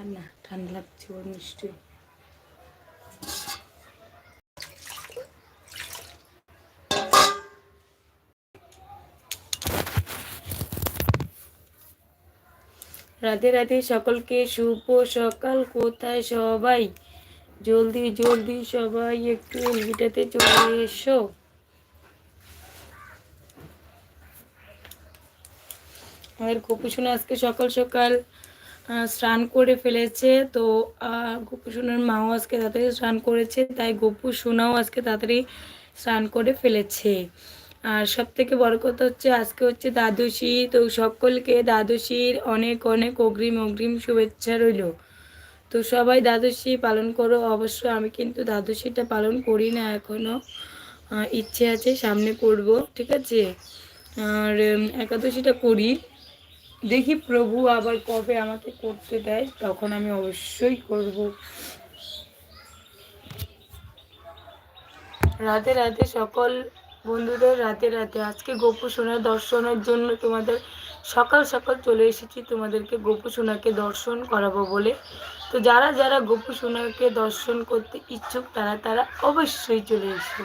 ঠান্ডা ঠান্ডা লাগছে ওর মিষ্টি। রাধে রাধে সকলকে শুভ সকাল। কোথায় সবাই? জলদি জলদি সবাই একটু এলবিটাতে চলে এসো। আমাদের গোপুসোনা আজকে সকাল সকাল। স্নান করে ফেলেছে। তো গোপুসোনার মাও আজকে তাড়াতাড়ি স্নান করেছে, তাই গোপু সোনাও আজকে তাড়াতাড়ি স্নান করে ফেলেছে। আর সব থেকে বড় কথা হচ্ছে, আজকে হচ্ছে দ্বাদশী, তো সকলকে দ্বাদশীর অনেক অনেক অগ্রিম অগ্রিম শুভেচ্ছা রইল। তো সবাই দ্বাদশী পালন করো, অবশ্য আমি কিন্তু দ্বাদশীটা পালন করি না এখনও ইচ্ছে আছে, সামনে করব, ঠিক আছে? আর একাদশীটা করি। দেখি প্রভু আবার কবে আমাকে করতে দেয়, তখন আমি অবশ্যই করব। রাতে রাতে সকল বন্ধুদের রাতে রাতে, আজকে গোপু সোনার দর্শনের জন্য তোমাদের সকাল সকাল চলে এসেছি, তোমাদেরকে গোপু সোনাকে দর্শন করাবো বলে। তো যারা যারা গোপু সোনাকে দর্শন করতে ইচ্ছুক, তারা তারা অবশ্যই চলে এসো।